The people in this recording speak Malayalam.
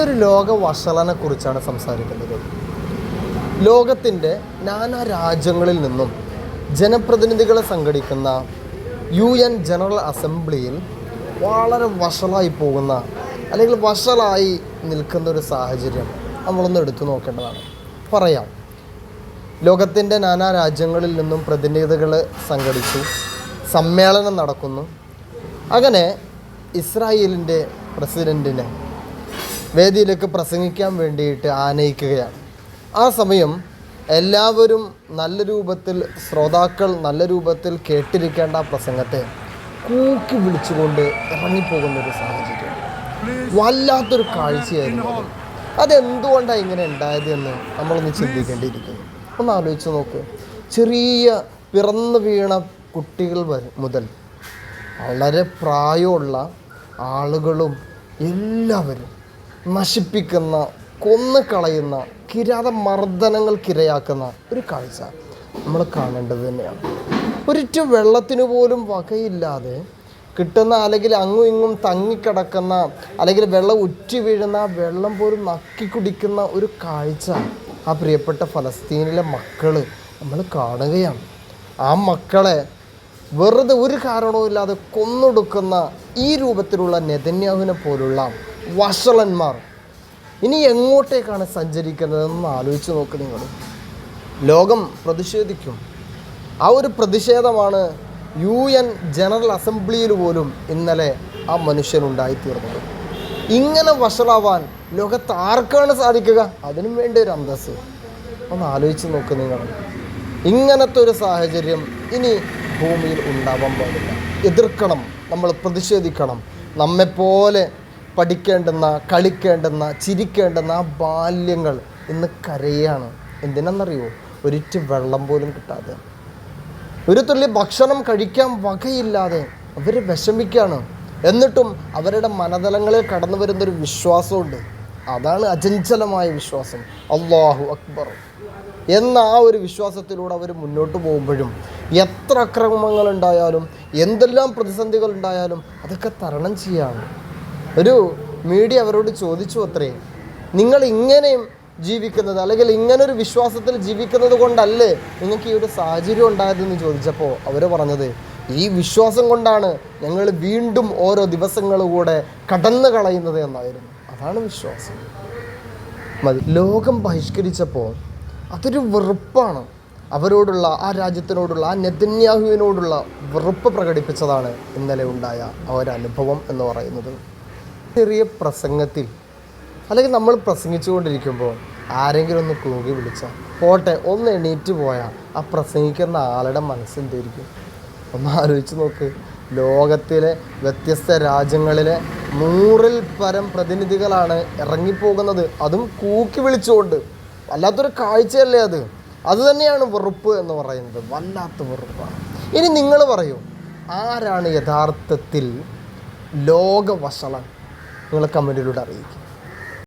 ഇന്നൊരു ലോക വഷളനെ കുറിച്ചാണ് സംസാരിക്കുന്നത്. ലോകത്തിന്റെ നാനാ രാജ്യങ്ങളിൽ നിന്നും ജനപ്രതിനിധികളെ സംഘടിക്കുന്ന യു എൻ ജനറൽ അസംബ്ലിയിൽ വളരെ വഷളായി പോകുന്ന അല്ലെങ്കിൽ വഷളായി നിൽക്കുന്ന ഒരു സാഹചര്യം നമ്മളൊന്ന് എടുത്തു നോക്കേണ്ടതാണ്. പറയാം. ലോകത്തിന്റെ നാനാ രാജ്യങ്ങളിൽ നിന്നും പ്രതിനിധികൾ സംഘടിച്ചു സമ്മേളനം നടക്കുന്നു. അങ്ങനെ ഇസ്രായേലിന്റെ പ്രസിഡന്റിനെ വേദിയിലേക്ക് പ്രസംഗിക്കാൻ വേണ്ടിയിട്ട് ആനയിക്കുകയാണ്. ആ സമയം എല്ലാവരും നല്ല രൂപത്തിൽ ശ്രോതാക്കൾ നല്ല രൂപത്തിൽ കേട്ടിരിക്കേണ്ട പ്രസംഗത്തെ കൂക്കി വിളിച്ചുകൊണ്ട് ഇറങ്ങിപ്പോകുന്ന ഒരു സാഹചര്യം. വല്ലാത്തൊരു കാഴ്ചയായിരുന്നു അത്. അതെന്തുകൊണ്ടാണ് ഇങ്ങനെ ഉണ്ടായത് എന്ന് നമ്മളൊന്ന് ചിന്തിക്കേണ്ടിയിരിക്കുന്നു. ഒന്ന് ആലോചിച്ച് നോക്ക്. ചെറിയ പിറന്നു വീണ കുട്ടികൾ മുതൽ വളരെ പ്രായമുള്ള ആളുകളും എല്ലാവരും നശിപ്പിക്കുന്ന കൊന്നു കളയുന്ന കിരാത മർദ്ദനങ്ങൾക്കിരയാക്കുന്ന ഒരു കാഴ്ച നമ്മൾ കാണേണ്ടത് തന്നെയാണ്. ഒരിറ്റു വെള്ളത്തിന് പോലും വകയില്ലാതെ കിട്ടുന്ന അല്ലെങ്കിൽ അങ്ങും ഇങ്ങും തങ്ങിക്കിടക്കുന്ന അല്ലെങ്കിൽ വെള്ളം ഉറ്റി വീഴുന്ന വെള്ളം പോലും നക്കി കുടിക്കുന്ന ഒരു കാഴ്ച ആ പ്രിയപ്പെട്ട ഫലസ്തീനിലെ മക്കൾ നമ്മൾ കാണുകയാണ്. ആ മക്കളെ വെറുതെ ഒരു കാരണവുമില്ലാതെ കൊന്നൊടുക്കുന്ന ഈ രൂപത്തിലുള്ള നെതന്യാഹുവിനെ പോലുള്ള വഷളന്മാർ. ഇനി എങ്ങോട്ടേക്കാണ് സഞ്ചരിക്കുന്നതെന്ന് ആലോചിച്ച് നോക്ക് നിങ്ങൾ. ലോകം പ്രതിഷേധിക്കും. ആ ഒരു പ്രതിഷേധമാണ് യു എൻ ജനറൽ അസംബ്ലിയിൽ പോലും ഇന്നലെ ആ മനുഷ്യനുണ്ടായിത്തീർന്നത് ഇങ്ങനെ വഷളാവാൻ ലോകത്ത് ആർക്കാണ് സാധിക്കുക? അതിനും വേണ്ടി ഒരു അന്തസ് ഒന്ന് ആലോചിച്ച് നോക്ക് നിങ്ങൾ. ഇങ്ങനത്തെ ഒരു സാഹചര്യം ഇനി ഭൂമിയിൽ ഉണ്ടാവാൻ പാടില്ല. എതിർക്കണം. നമ്മൾ പ്രതിഷേധിക്കണം. നമ്മെപ്പോലെ പഠിക്കേണ്ടുന്ന കളിക്കേണ്ടുന്ന ചിരിക്കേണ്ടുന്ന ആ ബാല്യങ്ങൾ ഇന്ന് കരയാണ്. എന്തിനാണെന്നറിയോ ഒരിറ്റ് വെള്ളം പോലും കിട്ടാതെ. ഒരു തുള്ളി ഭക്ഷണം കഴിക്കാൻ വകയില്ലാതെ അവർ വിഷമിക്കുകയാണ് എന്നിട്ടും അവരുടെ മനതലങ്ങളിൽ കടന്നു വരുന്നൊരു വിശ്വാസമുണ്ട്. അതാണ് അചഞ്ചലമായ വിശ്വാസം. അള്ളാഹു അക്ബർ. എന്ന ആ ഒരു വിശ്വാസത്തിലൂടെ അവർ മുന്നോട്ട് പോകുമ്പോഴും എത്ര അക്രമങ്ങൾ ഉണ്ടായാലും എന്തെല്ലാം പ്രതിസന്ധികൾ ഉണ്ടായാലും അതൊക്കെ തരണം ചെയ്യാണ്. ഒരു മീഡിയ അവരോട് ചോദിച്ചു അത്രേ. നിങ്ങൾ ഇങ്ങനെയും ജീവിക്കുന്നത് അല്ലെങ്കിൽ ഇങ്ങനെ ഒരു വിശ്വാസത്തിൽ ജീവിക്കുന്നത് കൊണ്ടല്ലേ നിങ്ങൾക്ക് ഈ ഒരു സാഹചര്യം ഉണ്ടായതെന്ന് ചോദിച്ചപ്പോൾ അവർ പറഞ്ഞത് ഈ വിശ്വാസം കൊണ്ടാണ് ഞങ്ങൾ വീണ്ടും ഓരോ ദിവസങ്ങൾ കൂടെ കടന്നു കളയുന്നത് എന്നായിരുന്നു. അതാണ് വിശ്വാസം. മതി. ലോകം ബഹിഷ്കരിച്ചപ്പോൾ അതൊരു വെറുപ്പാണ്. അവരോടുള്ള ആ രാജ്യത്തിനോടുള്ള ആ നെതന്യാഹുവിനോടുള്ള വെറുപ്പ് പ്രകടിപ്പിച്ചതാണ് ഇന്നലെ ഉണ്ടായ ആ ഒരു അനുഭവം എന്ന് പറയുന്നത്. ചെറിയ പ്രസംഗത്തിൽ അല്ലെങ്കിൽ നമ്മൾ പ്രസംഗിച്ചുകൊണ്ടിരിക്കുമ്പോൾ ആരെങ്കിലും ഒന്ന് കൂകി വിളിച്ചാൽ പോട്ടെ ഒന്ന് എണീറ്റ് പോയാൽ ആ പ്രസംഗിക്കുന്ന ആളുടെ മനസ്സെന്തായിരിക്കും ഒന്ന് ആലോചിച്ച് നോക്ക്. ലോകത്തിലെ വ്യത്യസ്ത രാജ്യങ്ങളിലെ നൂറിൽ പരം പ്രതിനിധികളാണ് ഇറങ്ങിപ്പോകുന്നത്. അതും കൂക്കി വിളിച്ചുകൊണ്ട്. വല്ലാത്തൊരു കാഴ്ചയല്ലേ അത്? അത് തന്നെയാണ് വെറുപ്പ് എന്ന് പറയുന്നത്. വല്ലാത്ത വെറുപ്പാണ്. ഇനി നിങ്ങൾ പറയൂ ആരാണ് യഥാർത്ഥത്തിൽ ലോകവഷളൻ നിങ്ങൾ കമന്റിലൂടെ അറിയിക്കുക